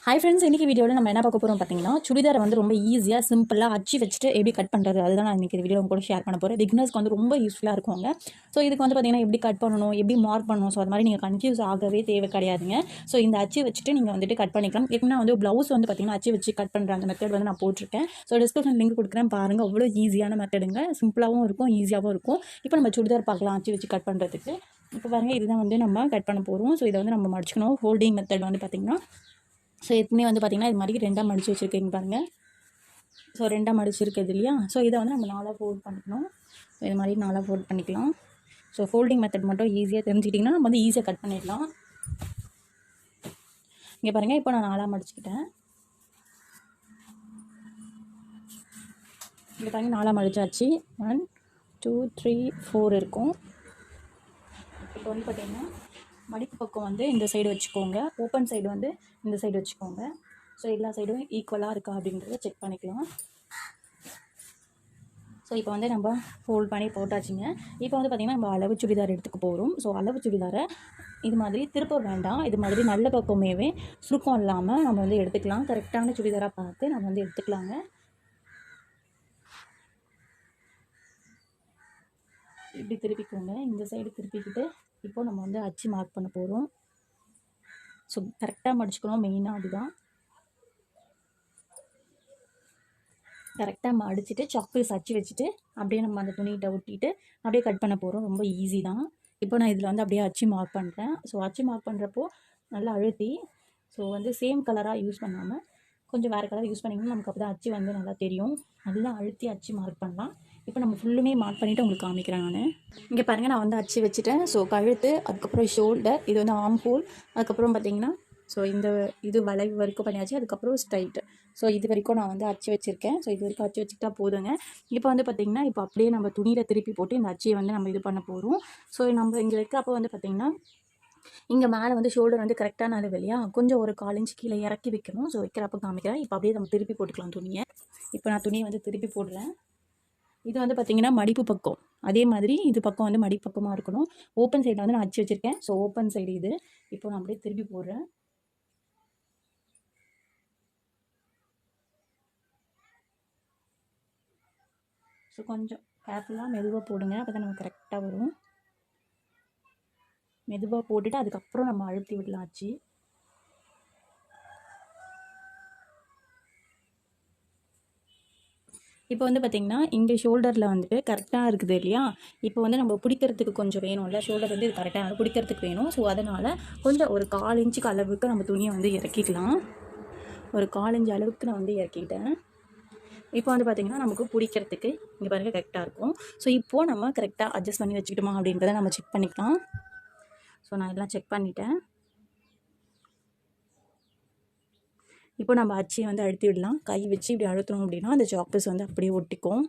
Hi friends இன்றைக்கி வீடியோவில் நம்ம என்ன பார்க்க போகிறோம் பார்த்தீங்கன்னா சுடிதாரை வந்து ரொம்ப ஈஸியாக சிம்பிளாக அச்சு வச்சுட்டு எப்படி கட் பண்ணுறது அதுதான் நான் இன்றைக்கி வீடியோ கூட ஷேர் பண்ண போகிறேன் பிக்னஸ்க்கு வந்து ரொம்ப யூஸ்ஃபுல்லாக இருக்குங்க. ஸோ இதுக்கு வந்து பார்த்தீங்கன்னா எப்படி கட் பண்ணணும்? எப்படி மார்க் பண்ணணும்? ஸோ அது மாதிரி நீங்கள் கன்ஃபியூஸ் ஆகவே தேவை கிடையாதுங்க. ஸோ இந்த அச்சு வச்சுட்டு நீங்கள் வந்துட்டு கட் பண்ணிக்கலாம். எப்படின்னா வந்து ப்ளவுஸ் வந்து பார்த்தீங்கன்னா அச்சு வச்சு கட் பண்ணுற அந்த மெத்தட் வந்து நான் போட்டிருக்கேன். ஸோ டிஸ்கிரிப்ஷன் லிங்க் கொடுக்குறேன். பாருங்கள் அவ்வளோ ஈஸியான மெத்தடுங்க சிம்பிளாகவும் இருக்கும் ஈஸியாகவும் இருக்கும். இப்போ நம்ம சுடிதார் பார்க்கலாம் அச்சு வச்சு கட் பண்ணுறதுக்கு இப்போ பாருங்கள் இதுதான் வந்து நம்ம கட் பண்ண போகிறோம் ஸோ இதை வந்து நம்ம மடிச்சுக்கணும். ஹோல்டிங் மெத்தட் வந்து பார்த்திங்கன்னா ஸோ ஏற்கனவே வந்து பார்த்திங்கன்னா இது மாதிரி ரெண்டாக மடித்து வச்சுருக்கீங்க பாருங்கள் ஸோ ரெண்டாக மடிச்சிருக்குது இல்லையா? ஸோ இதை வந்து நம்ம நாலாக ஃபோல்ட் பண்ணிக்கணும். ஸோ இது மாதிரி நாலாக ஃபோல்ட் பண்ணிக்கலாம். ஸோ ஃபோல்டிங் மெத்தட் மட்டும் ஈஸியாக தெரிஞ்சுக்கிட்டிங்கன்னா நம்ம வந்து ஈஸியாக கட் பண்ணிடலாம். இங்கே பாருங்கள் இப்போ நான் நாலாக மடிச்சுக்கிட்டேன். இங்கே பாருங்கள் நாலாக மடிச்சாச்சு. ஒன் டூ த்ரீ ஃபோர் இருக்கும். இப்போ வந்து பார்த்திங்கன்னா மடிப்பு பக்கம் வந்து இந்த சைடு வச்சுக்கோங்க. ஓப்பன் சைடு வந்து இந்த சைடு வச்சுக்கோங்க. ஸோ எல்லா சைடும் ஈக்குவலாக இருக்கா அப்படின்றத செக் பண்ணிக்கலாம். ஸோ இப்போ வந்து நம்ம ஃபோல்ட் பண்ணி போட்டாச்சுங்க. இப்போ வந்து பார்த்திங்கன்னா நம்ம அளவு சுடிதார் எடுத்துக்க போகிறோம் ஸோ அளவு சுடிதாரை இது மாதிரி திருப்ப வேண்டாம். இது மாதிரி நல்ல பக்கமேவே சுருக்கம் இல்லாமல் நம்ம வந்து எடுத்துக்கலாம். கரெக்டான சுடிதாராக பார்த்து நம்ம வந்து எடுத்துக்கலாங்க. இப்படி திருப்பிக்கோங்க. இந்த சைடு திருப்பிக்கிட்டு இப்போ நம்ம வந்து அச்சு மார்க் பண்ண போகிறோம் ஸோ கரெக்டாக மடிச்சுக்கணும். மெயினாக அதுதான். கரெக்டாக மடிச்சுட்டு சாக்பீஸ் அச்சு வச்சுட்டு அப்படியே நம்ம அந்த துணிகிட்ட ஒட்டிட்டு அப்படியே கட் பண்ண போகிறோம் ரொம்ப ஈஸி தான். இப்போ நான் இதில் வந்து அப்படியே அச்சு மார்க் பண்ணுறேன் ஸோ அச்சு மார்க் பண்ணுறப்போ நல்லா அழுத்தி ஸோ வந்து சேம் கலராக யூஸ் பண்ணாமல் கொஞ்சம் வேறு கலர் யூஸ் பண்ணிங்கன்னா நமக்கு அப்போ தான் அச்சு வந்து நல்லா தெரியும். நல்லா அழுத்தி அச்சு மார்க் பண்ணலாம். இப்போ நம்ம ஃபுல்லுமே மார்க் பண்ணிவிட்டு உங்களுக்கு காமிக்கிறேன் நான். இங்கே பாருங்கள் நான் வந்து அச்சு வச்சுட்டேன். ஸோ கழுத்து அதுக்கப்புறம் ஷோல்டர் இது வந்து ஆம் ஹோல் அதுக்கப்புறம் பார்த்தீங்கன்னா ஸோ இந்த இது வளைவு வரைக்கும் பண்ணியாச்சு. அதுக்கப்புறம் ஸ்ட்ரைட்டு ஸோ இது வரைக்கும் நான் வந்து அச்சு வச்சுருக்கேன். ஸோ இது வரைக்கும் அச்சு வச்சுக்கிட்டா போதுங்க. இப்போ வந்து பார்த்திங்கன்னா இப்போ அப்படியே நம்ம துணியில் திருப்பி போட்டு இந்த அச்சியை வந்து நம்ம இது பண்ண போகிறோம் ஸோ நம்ம இங்கே வைக்கிறப்போ வந்து பார்த்திங்கன்னா இங்கே மேலே வந்து ஷோல்டர் வந்து கரெக்டான அளவு இல்லையா? கொஞ்சம் ஒரு கால் இன்ச் கீழே இறக்கி வைக்கணும். ஸோ வைக்கிறப்ப காமிக்கிறேன். இப்போ அப்படியே நம்ம திருப்பி போட்டுக்கலாம் துணியை. இப்போ நான் துணியை வந்து திருப்பி போடுறேன். இது வந்து பார்த்திங்கன்னா மடிப்பு பக்கம். அதே மாதிரி இது பக்கம் வந்து மடிப்பு பக்கமாக இருக்கணும். ஓப்பன் சைடில் வந்து நான் அச்சு வச்சுருக்கேன். ஸோ ஓப்பன் சைடு இது. இப்போ நான் அப்படியே திருப்பி போடுறேன். ஸோ கொஞ்சம் கேர்ஃபுல்லாக மெதுவாக போடுங்க. அப்போ தான் நம்ம கரெக்டாக வரும். மெதுவாக போட்டுட்டு அதுக்கப்புறம் நம்ம அழுத்தி விடலாம் ஆச்சு இப்போ வந்து பார்த்திங்கன்னா இங்கே ஷோல்டரில் வந்துட்டு கரெக்டாக இருக்குது இல்லையா? இப்போ வந்து நம்ம பிடிக்கிறதுக்கு கொஞ்சம் வேணும்ல. ஷோல்டர் வந்து இது கரெக்டாக பிடிக்கிறதுக்கு வேணும். ஸோ அதனால் கொஞ்சம் ஒரு கால் இன்ச்சுக்கு அளவுக்கு நம்ம துணியை வந்து இறக்கிக்கலாம். ஒரு கால் இன்ச்சு அளவுக்கு நான் வந்து இறக்கிட்டேன். இப்போ வந்து பார்த்திங்கன்னா நமக்கு பிடிக்கிறதுக்கு இங்கே பாருங்கள் கரெக்டாக இருக்கும். ஸோ இப்போது நம்ம கரெக்டாக அட்ஜஸ்ட் பண்ணி வச்சுக்கிட்டோமா அப்படின்றத நம்ம செக் பண்ணிக்கலாம். ஸோ நான் எல்லாம் செக் பண்ணிட்டேன். இப்போ நம்ம அச்சியை வந்து அழுத்தி விடலாம். கை வச்சு இப்படி அழுத்தணும் அப்படின்னா அந்த சாக்பீஸ் வந்து அப்படியே ஒட்டிக்கும்.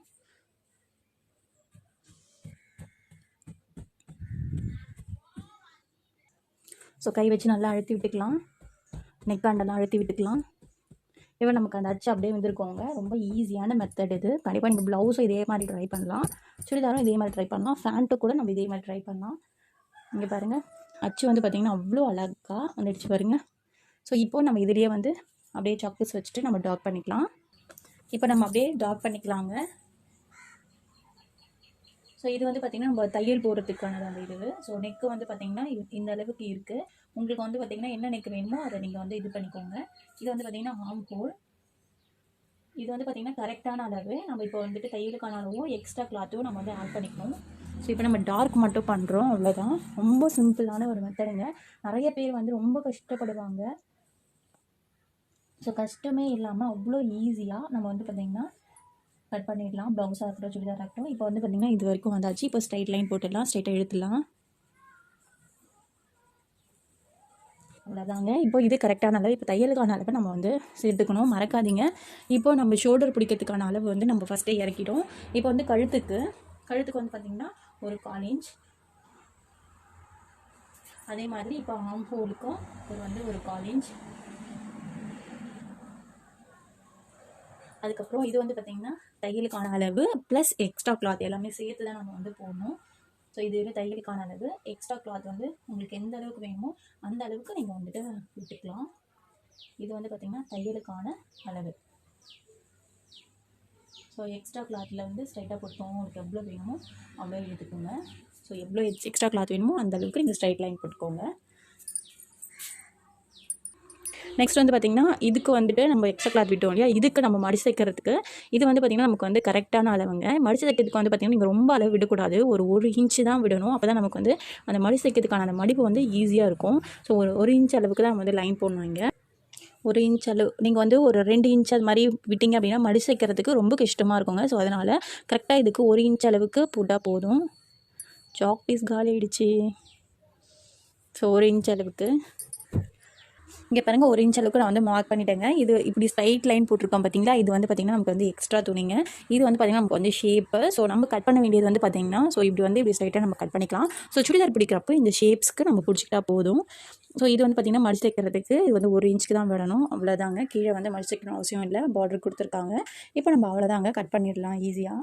ஸோ கை வச்சு நல்லா அழுத்தி விட்டுக்கலாம். நெக்காண்டெல்லாம் அழுத்தி விட்டுக்கலாம். இவன் நமக்கு அந்த அச்சு அப்படியே வந்திருக்கோங்க. ரொம்ப ஈஸியான மெத்தட் இது. கண்டிப்பாக நீங்கள் ப்ளவுஸும் இதே மாதிரி ட்ரை பண்ணலாம். சுடிதாரும் இதே மாதிரி ட்ரை பண்ணலாம். ஃபேண்ட்டு கூட நம்ம இதே மாதிரி ட்ரை பண்ணலாம். இங்கே பாருங்கள் அச்சு வந்து பார்த்திங்கன்னா அவ்வளோ அழகாக வந்துடுச்சு பாருங்கள் ஸோ இப்போது நம்ம இதுலேயே வந்து அப்படியே சாக்பீஸ் வச்சுட்டு நம்ம டாக் பண்ணிக்கலாம். இப்போ நம்ம அப்படியே டாக் பண்ணிக்கலாங்க. ஸோ இது வந்து பார்த்திங்கன்னா நம்ம தையல் போடுறதுக்கானது அந்த இது. ஸோ நெக்கு வந்து பார்த்திங்கன்னா இந்த அளவுக்கு இருக்குது உங்களுக்கு வந்து பார்த்திங்கன்னா என்ன நெக் வேணுமோ அதை நீங்கள் வந்து இது பண்ணிக்கோங்க. இது வந்து பார்த்திங்கன்னா ஹாம் ஹோல் இது வந்து பார்த்திங்கன்னா கரெக்டான அளவு. நம்ம இப்போ வந்துட்டு தையலுக்கான அளவும் எக்ஸ்ட்ரா கிளாத்தும் நம்ம வந்து ஆட் பண்ணிக்கணும். ஸோ இப்போ நம்ம டார்க் மட்டும் பண்ணுறோம் அவ்வளோதான் ரொம்ப சிம்பிளான ஒரு மெத்தடுங்க நிறைய பேர் வந்து ரொம்ப கஷ்டப்படுவாங்க. ஸோ கஷ்டமே இல்லாமல் அவ்வளோ ஈஸியாக நம்ம வந்து பார்த்திங்கன்னா கட் பண்ணிடலாம். ப்ளவுஸாக இருக்கட்டும் சுடிதாராக இருக்கட்டும். இப்போ வந்து பார்த்திங்கன்னா இது வரைக்கும் வந்தாச்சு. இப்போ ஸ்ட்ரைட் லைன் போட்டுடலாம். ஸ்ட்ரைட்டாக இழுத்துலாம் அவ்வளோதாங்க இப்போ இது கரெக்டான அளவு இப்போ தையலுக்கான அளவு நம்ம வந்து சேர்த்துக்கணும். மறக்காதீங்க. இப்போ நம்ம ஷோல்டர் பிடிக்கிறதுக்கான அளவு வந்து நம்ம ஃபஸ்ட்டே இறக்கிட்டோம். இப்போ வந்து கழுத்துக்கு கழுத்துக்கு வந்து பார்த்திங்கன்னா ஒரு கால் இன்ச் அதே மாதிரி இப்போ ஆம் ஹோலுக்கும் ஒரு வந்து ஒரு கால் இன்ச் அதுக்கப்புறம் இது வந்து பார்த்திங்கன்னா தையலுக்கான அளவு ப்ளஸ் எக்ஸ்ட்ரா கிளாத் எல்லாமே சேர்த்து தான் நம்ம வந்து போடணும். ஸோ இது வந்து தையலுக்கான அளவு. எக்ஸ்ட்ரா கிளாத் வந்து உங்களுக்கு எந்த அளவுக்கு வேணுமோ அந்த அளவுக்கு நீங்கள் வந்துட்டு விட்டுக்கலாம். இது வந்து பார்த்திங்கன்னா தையலுக்கான அளவு. ஸோ எக்ஸ்ட்ரா கிளாத்தில் வந்து ஸ்ட்ரைட்டாக போட்டோம். உங்களுக்கு எவ்வளோ வேணுமோ அவ்வளோ எடுத்துக்கோங்க. ஸோ எவ்வளோ எக்ஸ்ட்ரா கிளாத் வேணுமோ அந்த அளவுக்கு நீங்கள் ஸ்ட்ரைட் லைன் போட்டுக்கோங்க. நெக்ஸ்ட் வந்து பார்த்திங்கன்னா இதுக்கு வந்துட்டு நம்ம எக்ஸ்ட்ரா கிளாத் விட்டோம் இல்லையா? இதுக்கு நம்ம மடிச்சு தைக்கிறதுக்கு இது வந்து பார்த்திங்கன்னா நமக்கு வந்து கரெக்டான அளவுங்க. மடிச்சு தைக்கிறதுக்கு வந்து பார்த்திங்கன்னா நீங்கள் ரொம்ப அளவு விடக்கூடாது. ஒரு ஒரு இன்ச்சு தான் விடணும். அப்போ தான் நமக்கு வந்து அந்த மடிச்சு தைக்கிறதுக்கான அந்த மடிப்பு வந்து ஈஸியாக இருக்கும். ஸோ ஒரு ஒரு இன்ச் அளவுக்கு தான் வந்து லைன் போடுவாங்க ஒரு இன்ச் அளவு நீங்கள் வந்து ஒரு ரெண்டு இன்ச் அது மாதிரி விட்டீங்க அப்படின்னா மடிச்சு வைக்கிறதுக்கு ரொம்ப கஷ்டமாக இருக்குங்க. ஸோ அதனால் கரெக்டாக இதுக்கு ஒரு இன்ச் அளவுக்கு போட்டால் போதும். சாக் பீஸ் காலி ஆகிடுச்சி ஸோ ஒரு இன்ச் அளவுக்கு. இங்கே பாருங்கள் ஒரு இன்ச் அளவுக்கு நான் வந்து மார்க் பண்ணிட்டேங்க. இது இப்படி ஸ்ட்ரைட் லைன் போட்டிருக்கோம் பார்த்தீங்களா இது வந்து பார்த்திங்கன்னா நமக்கு வந்து எக்ஸ்ட்ரா துணிங்க. இது வந்து பார்த்திங்கன்னா நமக்கு வந்து ஷேப்பு ஸோ நம்ம கட் பண்ண வேண்டியது வந்து பார்த்திங்கன்னா ஸோ இப்படி வந்து இப்படி ஸ்ட்ரைட்டாக நம்ம கட் பண்ணிக்கலாம். ஸோ சுடிதார் பிடிக்கிறப்போ இந்த ஷேப்ஸ்க்கு நம்ம பிடிச்சிக்கிட்டா போதும். ஸோ இது வந்து பார்த்திங்கன்னா மடிச்சு தைக்கிறதுக்கு இது வந்து ஒரு இன்ச்சுக்கு தான் விடணும். அவ்வளோதாங்க கீழே வந்து மடிச்சு தைக்கணும் அவசியம் இல்லை. பார்டர் கொடுத்துருக்காங்க. இப்போ நம்ம அவ்வளோதாங்க கட் பண்ணிடலாம் ஈஸியாக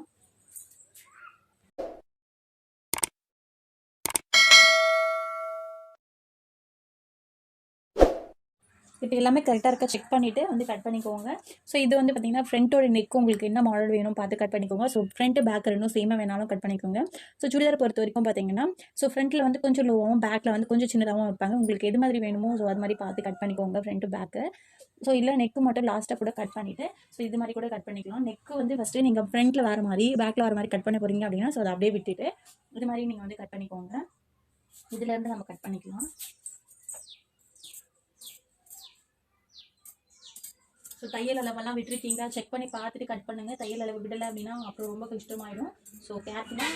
இப்போ எல்லாமே கரெக்டாக இருக்க செக் பண்ணிவிட்டு வந்து கட் பண்ணிக்கோங்க. ஸோ இது வந்து பார்த்திங்கன்னா ஃப்ரண்ட்டோட நெக் உங்களுக்கு என்ன மாடல் வேணும் பார்த்து கட் பண்ணிக்கோங்க. ஸோ ஃப்ரண்ட்டு பேக் ரெண்டும் சேமாக வேணாலும் கட் பண்ணிக்கோங்க. ஸோ சுடிதார் பொறுத்த வரைக்கும் பார்த்தீங்கன்னா ஸோ ஃப்ரண்ட்டில் வந்து கொஞ்சம் லோவாகவும் பேக்கில் வந்து கொஞ்சம் சின்னதாகவும் வைப்பாங்க. உங்களுக்கு எது மாதிரி வேணுமோ ஸோ அது மாதிரி பார்த்து கட் பண்ணிக்கோங்க ஃப்ரண்ட்டு பேக்கு ஸோ இல்லை நெக்கு மட்டும் லாஸ்ட்டாக கூட கட் பண்ணிவிட்டு ஸோ இது மாதிரி கூட கட் பண்ணிக்கலாம். நெக்கு வந்து ஃபஸ்ட்டு நீங்கள் ஃப்ரண்ட்டில் வர மாதிரி பேக்கில் வர மாதிரி கட் பண்ண போகிறீங்க அப்படின்னா ஸோ அதை அப்படியே விட்டுட்டு இது மாதிரி நீங்கள் வந்து கட் பண்ணிக்கோங்க. இதுலேருந்து நம்ம கட் பண்ணிக்கலாம். ஸோ தையல் அளவெல்லாம் விட்டுருக்கீங்க செக் பண்ணி பார்த்துட்டு கட் பண்ணுங்கள் தையல் அளவு விடலை அப்படின்னா அப்புறம் ரொம்ப கஷ்டமாயிடும். ஸோ கேர்ஃபுல்லாக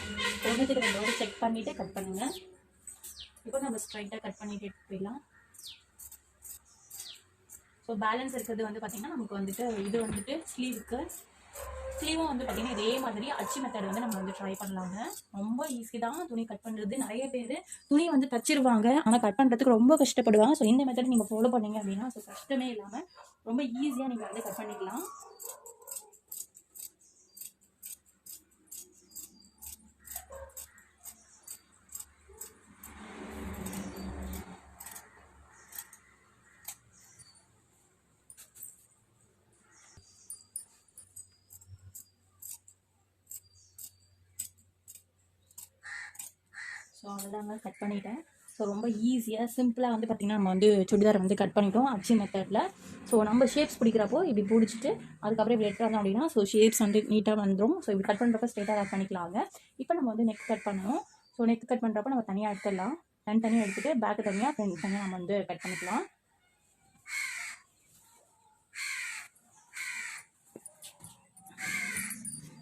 ஒன்றுத்துக்கு ரெண்டு வாரம் செக் பண்ணிவிட்டு கட் பண்ணுங்கள் இப்போ நம்ம ஸ்ட்ரைட்டாக கட் பண்ணிட்டு போயிடலாம். ஸோ பேலன்ஸ் இருக்கிறது வந்து பார்த்திங்கன்னா நமக்கு வந்துட்டு இது வந்துட்டு ஸ்லீவுக்கு ஸ்லீவும் வந்து பார்த்திங்கன்னா இதே மாதிரி அச்சு மெத்தட் வந்து நம்ம வந்து ட்ரை பண்ணலாங்க. ரொம்ப ஈஸி தான் துணி கட் பண்ணுறது நிறைய பேர் துணி வந்து தச்சிருவாங்க. ஆனால் கட் பண்ணுறதுக்கு ரொம்ப கஷ்டப்படுவாங்க. ஸோ இந்த மெத்தட் நீங்கள் ஃபாலோ பண்ணீங்க அப்படின்னா ஸோ கஷ்டமே இல்லாமல் ரொம்ப ஈஸியாக நீங்கள் வந்து கட் பண்ணிக்கலாம். ஸோ அவ்வளோதாங்க கட் பண்ணிட்டேன். ஸோ ரொம்ப ஈஸியாக சிம்பிளாக வந்து பார்த்திங்கன்னா நம்ம வந்து சுடிதார் வந்து கட் பண்ணிட்டோம். அச்சு மெத்தடில் ஸோ நம்ம ஷேப்ஸ் பிடிக்கிறப்போ இப்படி பிடிச்சிட்டு அதுக்கப்புறம் இப்படி எடுத்து வந்தோம் அப்படின்னா ஸோ ஷேப்ஸ் வந்து நீட்டாக வந்துடும் ஸோ இப்படி கட் பண்ணுறப்ப ஸ்ட்ரெயிட்டாக கட் பண்ணிக்கலாங்க. இப்போ நம்ம வந்து நெக் கட் பண்ணணும் ஸோ நெக் கட் பண்ணுறப்ப நம்ம தனியாக எடுத்துடலாம். தனி தனியாக எடுத்துகிட்டு பேக்கு தனியாக ஃப்ரண்ட் தனியாக நம்ம வந்து கட் பண்ணிக்கலாம்.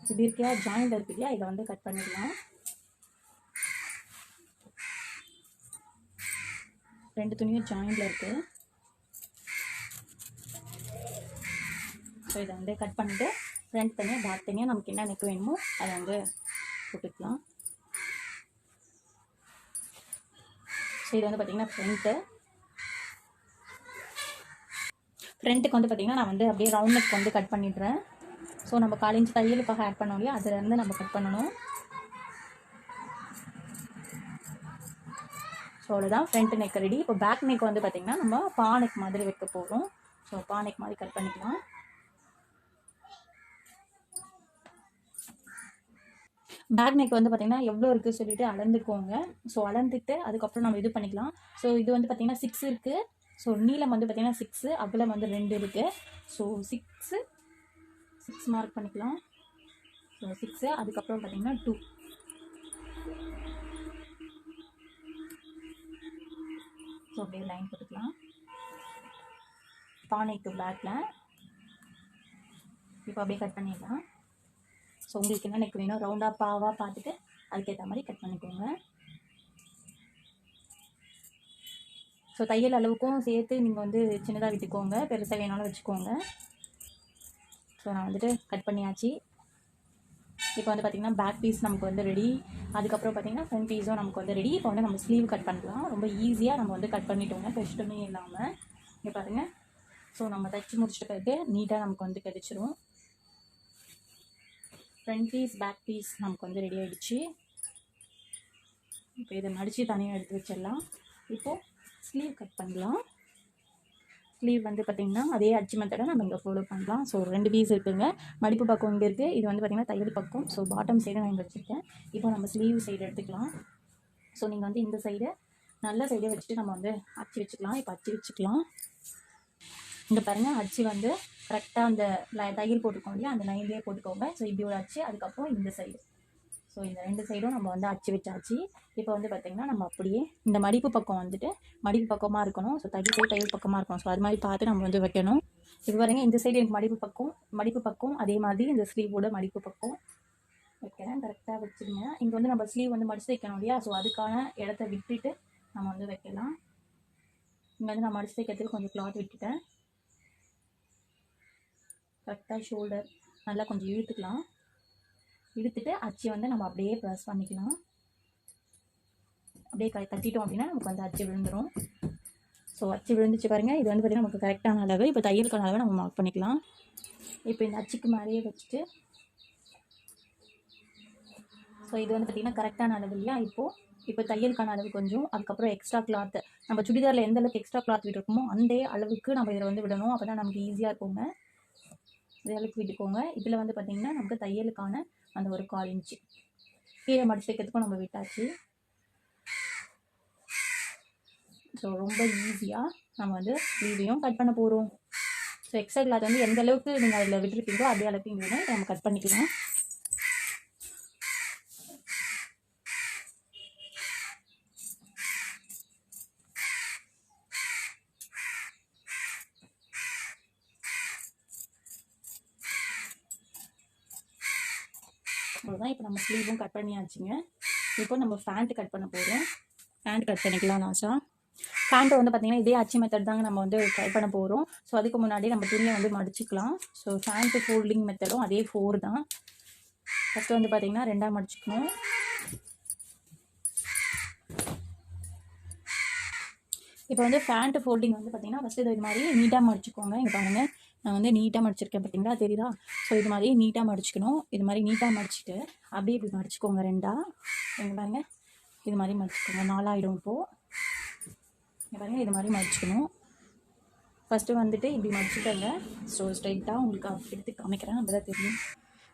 இப்படி இருக்கையா ஜாயிண்ட் இருக்கு இல்லையா இதை வந்து கட் பண்ணிடலாம் ரெண்டு துணியும் ஜாயிண்டில் இருக்குது ஸோ இதை வந்து கட் பண்ணிவிட்டு ஃப்ரண்ட் தனியாக பேக் தனியாக நமக்கு என்ன நெக் வேணுமோ அதை வந்து போட்டுக்கலாம். ஸோ இது வந்து பார்த்திங்கன்னா ஃப்ரண்ட்டு ஃப்ரண்ட்டுக்கு வந்து பார்த்திங்கன்னா நான் வந்து அப்படியே ரவுண்ட் நெக் வந்து கட் பண்ணிடுறேன். ஸோ நம்ம காலேஜ் தையலுக்காக ஆட் பண்ணோம் இல்லையா? அதுலேருந்து நம்ம கட் பண்ணணும். அவ்வளோதான் ஃப்ரண்ட் நெக் ரெடி இப்போ பேக் நெக் வந்து பார்த்திங்கன்னா நம்ம பானைக்கு மாதிரி வைக்க போகிறோம் ஸோ பானைக்கு மாதிரி கட் பண்ணிக்கலாம். பேக் நெக் வந்து பார்த்திங்கன்னா எவ்வளோ இருக்குது சொல்லிட்டு அளந்துக்கோங்க. ஸோ அளந்துட்டு அதுக்கப்புறம் நம்ம இது பண்ணிக்கலாம். ஸோ இது வந்து பார்த்திங்கன்னா சிக்ஸ் இருக்குது ஸோ நீளம் வந்து பார்த்திங்கன்னா சிக்ஸு அகலம் வந்து ரெண்டு இருக்குது ஸோ சிக்ஸு சிக்ஸ் மார்க் பண்ணிக்கலாம். ஸோ சிக்ஸு அதுக்கப்புறம் பார்த்திங்கன்னா டூ ஸோ அப்படியே லைன் போட்டுக்கலாம் டு பேக்கில் இப்போ அப்படியே கட் பண்ணிடலாம். ஸோ உங்களுக்கு என்ன நெக் வேணும்? ரவுண்டாக பாவாக பார்த்துட்டு அதுக்கேற்ற மாதிரி கட் பண்ணிக்கோங்க. ஸோ தையல் அளவுக்கும் சேர்த்து நீங்கள் வந்து சின்னதாக விட்டுக்கோங்க. பெருசாக வேணாலும் வச்சுக்கோங்க. ஸோ நான் வந்துட்டு கட் பண்ணியாச்சு. இப்போ வந்து பார்த்திங்கன்னா பேக் பீஸ் நமக்கு வந்து ரெடி அதுக்கப்புறம் பார்த்திங்கன்னா ஃப்ரண்ட் பீஸும் நமக்கு வந்து ரெடி இப்போ வந்து நம்ம ஸ்லீவ் கட் பண்ணலாம். ரொம்ப ஈஸியாக நம்ம வந்து கட் பண்ணிட்டோங்க கஷ்டமே இல்லாமல் இங்கே பாருங்கள் ஸோ நம்ம தைச்சி முடிச்சிட்ட பிறகு நீட்டாக நமக்கு வந்து கிடச்சிரும். ஃப்ரண்ட் பீஸ் பேக் பீஸ் நமக்கு வந்து ரெடி ஆகிடுச்சு இப்போ இதை மடித்து தனியாக எடுத்து வச்சிடலாம். இப்போது ஸ்லீவ் கட் பண்ணலாம். ஸ்லீவ் வந்து பார்த்திங்கன்னா அதே அச்சு மெத்தடை நம்ம இங்கே ஃபாலோ பண்ணலாம். ஸோ ரெண்டு பீஸ் இருக்குங்க. மடிப்பு பக்கம் இங்கே இருக்குது இது வந்து பார்த்திங்கன்னா தையல் பக்கம். ஸோ பாட்டம் சைடு நான் இங்கே வச்சுருக்கேன். இப்போ நம்ம ஸ்லீவ் சைடு எடுத்துக்கலாம். ஸோ நீங்கள் வந்து இந்த சைடு நல்ல சைடே வச்சுட்டு நம்ம வந்து அச்சு வச்சுக்கலாம். இப்போ அச்சு வச்சுக்கலாம். இங்கே பாருங்கள் அச்சு வந்து கரெக்டாக அந்த தையல் போட்டுக்கோங்க இல்லையா? அந்த லைன்லேயே போட்டுக்கோங்க. ஸோ இப்படி ஒரு அச்சு. அதுக்கப்புறம் இந்த சைடு ஸோ இந்த ரெண்டு சைடும் நம்ம வந்து அச்சு வச்சாச்சு. இப்போ வந்து பார்த்திங்கன்னா நம்ம அப்படியே இந்த மடிப்பு பக்கம் வந்துட்டு மடிப்பு பக்கமாக இருக்கணும். ஸோ தையல் சைடு தையல் பக்கமாக இருக்கணும். ஸோ அது மாதிரி பார்த்து நம்ம வந்து வைக்கணும். இப்போ பாருங்க இந்த சைடு எனக்கு மடிப்பு பக்கம் மடிப்பு பக்கம் அதே மாதிரி இந்த ஸ்லீவோட மடிப்பு பக்கம் வைக்கிறேன். கரெக்டாக வச்சுருங்க. இங்கே வந்து நம்ம ஸ்லீவ் வந்து மடிச்சு வைக்கணும் இல்லையா? ஸோ அதுக்கான இடத்த விட்டுட்டு நம்ம வந்து வைக்கலாம். இங்கே வந்து நான் மடிச்சு வைக்கிறதுக்கு கொஞ்சம் கிளாத் விட்டுட்டேன். கரெக்டாக ஷோல்டர் நல்லா கொஞ்சம் இழுத்துக்கலாம். இழுத்துட்டு அச்சு வந்து நம்ம அப்படியே ப்ரெஸ் பண்ணிக்கலாம் அப்படியே க தட்டிட்டோம் அப்படின்னா நமக்கு வந்து அச்சு விழுந்துடும் ஸோ அச்சு விழுந்துச்சு பாருங்கள் இது வந்து பார்த்திங்கன்னா நமக்கு கரெக்டான அளவு. இப்போ தையலுக்கான அளவை நம்ம மார்க் பண்ணிக்கலாம். இப்போ இந்த அச்சுக்கு மேலேயே வச்சுட்டு ஸோ இது வந்து பார்த்திங்கன்னா கரெக்டான அளவு இல்லையா? இப்போது இப்போ தையலுக்கான அளவு கொஞ்சம் அதுக்கப்புறம் எக்ஸ்ட்ரா கிளாத்து நம்ம சுடிதாரில் எந்த அளவுக்கு எக்ஸ்ட்ரா கிளாத் விட்டுருக்கோமோ அந்த அளவுக்கு நம்ம இதில் வந்து விடணும். அப்போ தான் நமக்கு ஈஸியாக இருக்குங்க. இதே அளவுக்கு விட்டுக்கோங்க. இதில் வந்து பார்த்திங்கன்னா நமக்கு தையலுக்கான அந்த ஒரு கால் இன்ச்சு. கீழே மடிச்சு வைக்கிறதுக்கும் நம்ம விட்டாச்சு. ஸோ ரொம்ப ஈஸியாக நம்ம வந்து லீவையும் கட் பண்ண போகிறோம் ஸோ எக்ஸைட் கிளாத் வந்து எந்த அளவுக்கு நீங்கள் அதில் விட்டுருப்பீங்களோ அதே அளவுக்கு இங்கே வேணும் நம்ம கட் பண்ணிக்கலாம் அவ்வளோதான் இப்போ நம்ம ஸ்லீவும் கட் பண்ணியாச்சுங்க. இப்போ நம்ம ஃபேண்ட் கட் பண்ண போகிறோம் ஃபேண்ட் கட் பண்ணிக்கலாம் நாசா ஃபேண்ட்டை வந்து பார்த்திங்கன்னா இதே அச்சு மெத்தட் தாங்க நம்ம வந்து ட்ரை பண்ண போகிறோம் ஸோ அதுக்கு முன்னாடி நம்ம துணியை வந்து மடிச்சுக்கலாம். ஸோ ஃபேண்ட்டு ஃபோல்டிங் மெத்தடும் அதே ஃபோர் தான். ஃபஸ்ட்டு வந்து பார்த்திங்கன்னா ரெண்டாக மடிச்சுக்கணும். இப்போ வந்து ஃபேண்ட்டு ஃபோல்டிங் வந்து பார்த்திங்கன்னா ஃபஸ்ட்டு இது மாதிரி நீட்டாக மடிச்சுக்கோங்க. இங்கே பாருங்கள் நான் வந்து நீட்டாக மடிச்சிருக்கேன் பார்த்தீங்களா? தெரியுதா? ஸோ இது மாதிரி நீட்டாக மடிச்சுக்கணும். இது மாதிரி நீட்டாக மடிச்சுட்டு அப்படியே இப்படி மடிச்சுக்கோங்க ரெண்டாக எங்கள் பாருங்க. இது மாதிரி மடிச்சுக்கோங்க. நாலாயிடும் இப்போது இங்கே பாருங்கள் இது மாதிரி மடிச்சுக்கணும். ஃபஸ்ட்டு வந்துட்டு இப்படி மடிச்சுக்கோங்க. ஸோ ஸ்ட்ரைட்டாக உங்களுக்கு எடுத்து காமிக்கிறேன். அப்படி தான் தெரியும்.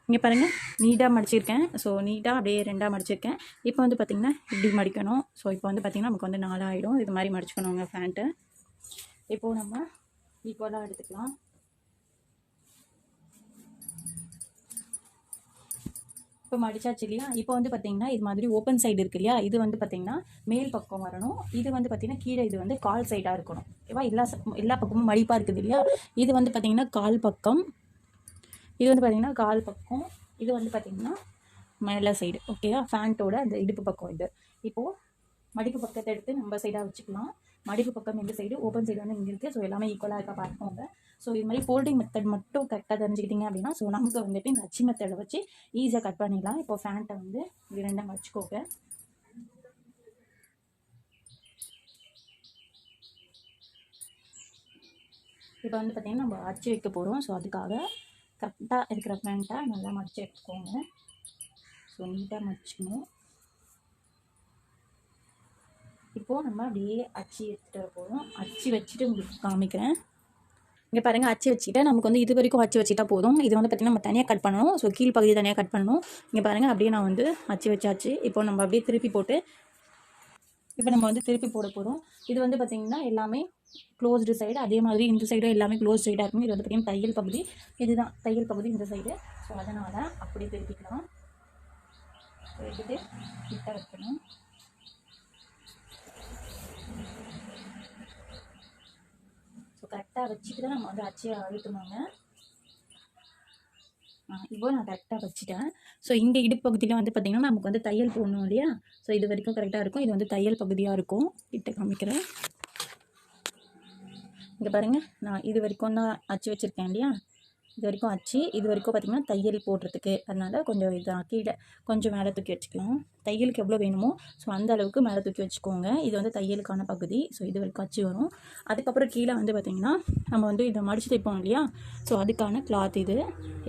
இங்கே பாருங்கள் நீட்டாக மடிச்சிருக்கேன். ஸோ நீட்டாக அப்படியே ரெண்டாக மடிச்சிருக்கேன். இப்போ வந்து பார்த்திங்கன்னா இப்படி மடிக்கணும். ஸோ இப்போ வந்து பார்த்திங்கன்னா நமக்கு வந்து நாலாயிடும். இது மாதிரி மடிச்சுக்கணுங்க ஃபேண்ட்டு இப்போது நம்ம ஈக்குவலாக எடுத்துக்கலாம். இப்போ மடிச்சாச்சு இல்லையா? இப்போ வந்து பார்த்தீங்கன்னா இது மாதிரி ஓப்பன் சைடு இருக்கு இல்லையா? இது வந்து பார்த்தீங்கன்னா மேல் பக்கம் வரணும். இது வந்து பார்த்தீங்கன்னா கீழே இது வந்து கால் சைடாக இருக்கணும். ஓகேவா? எல்லா எல்லா பக்கமும் மடிப்பாக இருக்குது இல்லையா? இது வந்து பார்த்தீங்கன்னா கால் பக்கம். இது வந்து பார்த்தீங்கன்னா கால் பக்கம். இது வந்து பார்த்தீங்கன்னா மேலே சைடு ஓகேவா? ஃபேண்ட்டோட அந்த இடுப்பு பக்கம் இது. இப்போது மடிப்பு பக்கத்தை எடுத்து நம்ம சைடாக வச்சுக்கலாம். மடிப்பு பக்கம் இந்த சைடு ஓப்பன் சைடு வந்து இங்கே இருக்குது ஸோ எல்லாமே ஈக்குவலாக இருக்க பார்த்துக்கோங்க ஸோ இது மாதிரி ஃபோல்டிங் மெத்தட் மட்டும் கரெக்டாக தெரிஞ்சுக்கிட்டீங்க அப்படின்னா ஸோ நமக்கு வந்துட்டு இந்த அச்சு மெத்தடை வச்சு ஈஸியாக கட் பண்ணிடலாம். இப்போ ஃபேண்ட்டை வந்து இது ரெண்டாக வச்சுக்கோங்க. இப்போ வந்து பார்த்திங்கன்னா நம்ம அடிச்சு வைக்க போகிறோம் ஸோ அதுக்காக கரெக்டாக இருக்கிற ஃபேண்ட்டை நல்லா மடிச்சு எடுத்துக்கோங்க. ஸோ நீட்டாக மடிச்சுக்கணும். இப்போது நம்ம அப்படியே அச்சு எடுத்துகிட்டு போதும் போகிறோம் அச்சு வச்சுட்டு உங்களுக்கு காமிக்கிறேன். இங்கே பாருங்கள் அச்சு வச்சுட்டு நமக்கு வந்து இது வரைக்கும் அச்சு வச்சுட்டா போதும். இது வந்து பார்த்திங்கன்னா நம்ம தனியாக கட் பண்ணணும். ஸோ கீழ் பகுதி தனியாக கட் பண்ணணும். இங்கே பாருங்கள் அப்படியே நான் வந்து அச்சு வச்சாச்சு. இப்போ நம்ம அப்படியே திருப்பி போட்டு இப்போ நம்ம வந்து திருப்பி போட போகிறோம் இது வந்து பார்த்திங்கன்னா எல்லாமே க்ளோஸ்டு சைடு அதே மாதிரி இந்த சைடும் எல்லாமே க்ளோஸ் சைடாக இருக்கும். இது வந்து பார்த்திங்கன்னா தையல் பகுதி. இதுதான் தையல் பகுதி இந்த சைடு ஸோ அதனால் அப்படியே திருப்பிக்கலாம். எடுத்துட்டு கிட்ட வைக்கணும். கரெக்டாக வச்சுட்டு தான் நம்ம வந்து அச்சியை அழுத்தணுங்க. இப்போ நான் கரெக்டாக வச்சுட்டேன். ஸோ இந்த இடுப்பகுதியில் வந்து பார்த்திங்கன்னா நமக்கு வந்து தையல் போடணும் இல்லையா? ஸோ இது வரைக்கும் கரெக்டாக இருக்கும். இது வந்து தையல் பகுதியாக இருக்கும். கிட்ட காமிக்கிறேன். இங்கே பாருங்கள் நான் இது வரைக்கும் தான் அச்சு வச்சுருக்கேன் இல்லையா? இது வரைக்கும் அச்சு. இது வரைக்கும் பார்த்திங்கன்னா தையல் போடுறதுக்கு. அதனால் கொஞ்சம் இதாக கீழே கொஞ்சம் மேலே தூக்கி வச்சுக்கலாம் தையலுக்கு எவ்வளோ வேணுமோ ஸோ அந்த அளவுக்கு மேலே தூக்கி வச்சுக்கோங்க. இது வந்து தையலுக்கான பகுதி. ஸோ இது வரைக்கும் அச்சு வரும். அதுக்கப்புறம் கீழே வந்து பார்த்திங்கன்னா நம்ம வந்து இதை மடிச்சு தைப்போம் இல்லையா? ஸோ அதுக்கான கிளாத் இது.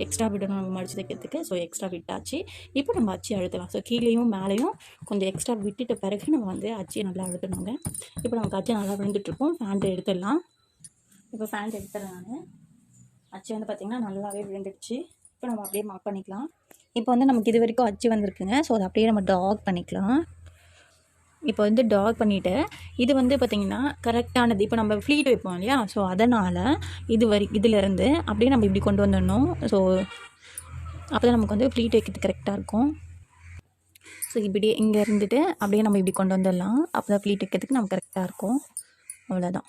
எக்ஸ்ட்ரா விடணும் நம்ம மடிச்சு தைக்கிறதுக்கு ஸோ எக்ஸ்ட்ரா விட்டாச்சு இப்போ நம்ம அச்சு அழுத்தலாம். ஸோ கீழேயும் மேலேயும் கொஞ்சம் எக்ஸ்ட்ரா விட்டுட்ட பிறகு நம்ம வந்து அச்சியை நல்லா அழுத்தணுங்க. இப்போ நமக்கு அச்சு நல்லா விழுந்துட்டுருக்கோம் ஃபேண்ட் எடுத்துடலாம். இப்போ ஃபேண்ட் எடுத்துடுறேன் நான். அச்சு வந்து பார்த்திங்கன்னா நல்லாவே விழுந்துடுச்சு. இப்போ நம்ம அப்படியே மார்க் பண்ணிக்கலாம். இப்போ வந்து நமக்கு இது வரைக்கும் அச்சு வந்திருக்குங்க. ஸோ அதை அப்படியே நம்ம டாக் பண்ணிக்கலாம். இப்போ வந்து டாக் பண்ணிவிட்டு இது வந்து பார்த்திங்கன்னா கரெக்டானது இப்போ நம்ம ஃப்ளீட் வைப்போம் இல்லையா? ஸோ அதனால் இது வரை இதிலேருந்து அப்படியே நம்ம இப்படி கொண்டு வந்துடணும். ஸோ அப்போ தான் நமக்கு வந்து ஃப்ளீட் வைக்கிறது கரெக்டாக இருக்கும். ஸோ இப்படி இங்கே இருந்துட்டு அப்படியே நம்ம இப்படி கொண்டு வந்துடலாம். அப்போ தான் ஃப்ளீட் வைக்கிறதுக்கு நமக்கு கரெக்டாக இருக்கும். அவ்வளோதான்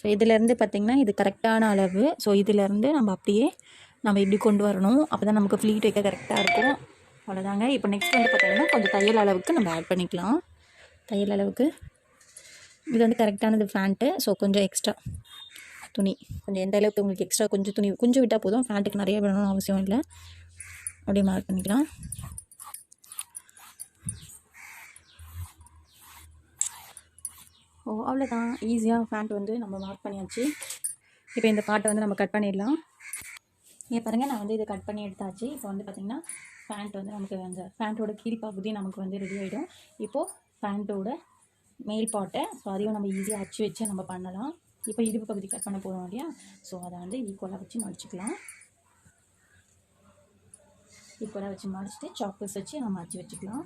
ஸோ இதிலேருந்து பார்த்திங்கன்னா இது கரெக்டான அளவு. ஸோ இதிலேருந்து நம்ம அப்படியே நம்ம இப்படி கொண்டு வரணும். அப்போ தான் நமக்கு ஃப்ளீட் வைக்க கரெக்டாக இருக்கும். அவ்வளோதாங்க இப்போ நெக்ஸ்ட் வந்து பார்த்திங்கன்னா கொஞ்சம் தையல் அளவுக்கு நம்ம ஆட் பண்ணிக்கலாம். தையல் அளவுக்கு. இது வந்து கரெக்டானது ஃபேண்ட்டு ஸோ கொஞ்சம் எக்ஸ்ட்ரா துணி. கொஞ்சம் எந்த அளவுக்கு உங்களுக்கு எக்ஸ்ட்ரா கொஞ்சம் துணி கொஞ்சம் விட்டால் போதும். ஃபேண்ட்டுக்கு நிறைய வேணும்னு அவசியம் இல்லை. அப்படியே மார்க் பண்ணிக்கலாம். ஓ அவ்வளோதான் ஈஸியாக ஃபேண்ட் வந்து நம்ம மார்க் பண்ணியாச்சு. இப்போ இந்த பாட்டை வந்து நம்ம கட் பண்ணிடலாம். இங்கே பாருங்கள் நான் வந்து இதை கட் பண்ணி எடுத்தாச்சு. இப்போ வந்து பார்த்திங்கன்னா பேண்ட் வந்து நமக்கு அந்த பேண்ட்டோட கீழ்ப்பகுதி நமக்கு வந்து ரெடி ஆகிடும் இப்போது பேண்ட்டோட மேல் பாட்டை ஸோ அதையும் நம்ம ஈஸியாக அச்சு வச்சு நம்ம பண்ணலாம். இப்போ இடுப்பு பகுதி கட் பண்ண போகிறோம் இல்லையா? ஸோ அதை வந்து ஈக்குவலாக வச்சு மடிச்சுக்கலாம். ஈக்குவலாக வச்சு மடிச்சுட்டு சாப்பர்ஸ் வச்சு நம்ம அச்சு வச்சுக்கலாம்.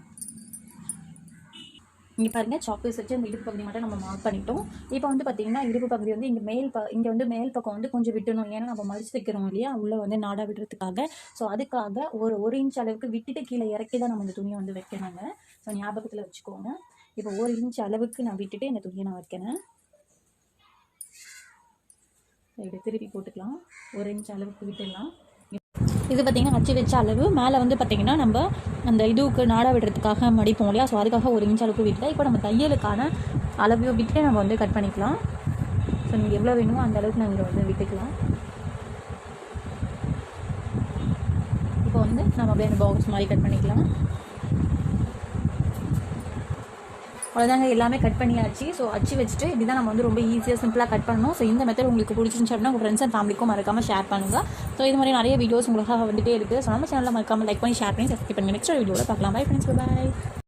இங்கே பாருங்கள் சாக்லேஸ் வச்சு அந்த இடுப்பு பகுதி மட்டும் நம்ம மார்க் பண்ணிட்டோம். இப்போ வந்து பார்த்தீங்கன்னா இடுப்பு பகுதி வந்து இங்கே மேல் ப இங்கே வந்து மேல் பக்கம் வந்து கொஞ்சம் விட்டணும் ஏன்னா நம்ம மடிச்சு தைக்கிறோம் இல்லையா? உள்ளே வந்து நாடா விடுறதுக்காக. ஸோ அதுக்காக ஒரு ஒரு இன்ச் அளவுக்கு விட்டுட்டு கீழே இறக்கி தான் நம்ம இந்த துணியை வந்து வைக்கணுங்க. ஸோ ஞாபகத்தில் வச்சுக்கோங்க. இப்போ ஒரு இன்ச் அளவுக்கு நான் விட்டுட்டு இந்த துணியை நான் வைக்கிறேன். இப்படி திருப்பி போட்டுக்கலாம். ஒரு இன்ச் அளவுக்கு விட்டுடலாம். இது பார்த்திங்கன்னா அச்சு வச்ச அளவு. மேலே வந்து பார்த்திங்கன்னா நம்ம அந்த இதுவுக்கு நாடா விடுறதுக்காக மடிப்போம் இல்லையா? ஸோ அதுக்காக ஒரு இன்ச் அளவுக்கு விட்டு இப்போ நம்ம தையலுக்கான அளவு விட்டு நம்ம வந்து கட் பண்ணிக்கலாம். ஸோ நீங்கள் எவ்வளோ வேணுமோ அந்த அளவுக்கு நாங்கள் வந்து விட்டுக்கலாம். இப்போ வந்து நம்ம அப்படியே அந்த பாக்ஸ் மாதிரி கட் பண்ணிக்கலாம். அவ்வளோதாங்க எல்லாமே கட் பண்ணியாச்சு. ஸோ அச்சு வச்சுட்டு இப்படி தான் நம்ம வந்து ரொம்ப ஈஸியாக சிம்பிளாக கட் பண்ணணும். ஸோ இந்த மெத்தட் உங்களுக்கு பிடிச்சிருந்துச்சு அப்படின்னா உங்கள் ஃப்ரெண்ட்ஸ் அண்ட் ஃபேமிலிக்கும் மறக்காமல் ஷேர் பண்ணுங்கள் ஸோ இது மாதிரி நிறைய வீடியோஸ் உங்களுக்காக வந்துட்டே இருக்குது ஸோ நம்ம சேனலில் மறக்காமல் லைக் பண்ணி ஷேர் பண்ணி சப்ஸ்கிரைப் பண்ணி நெக்ஸ்ட் வீடியோவில் பார்க்கலாம். Bye friends bye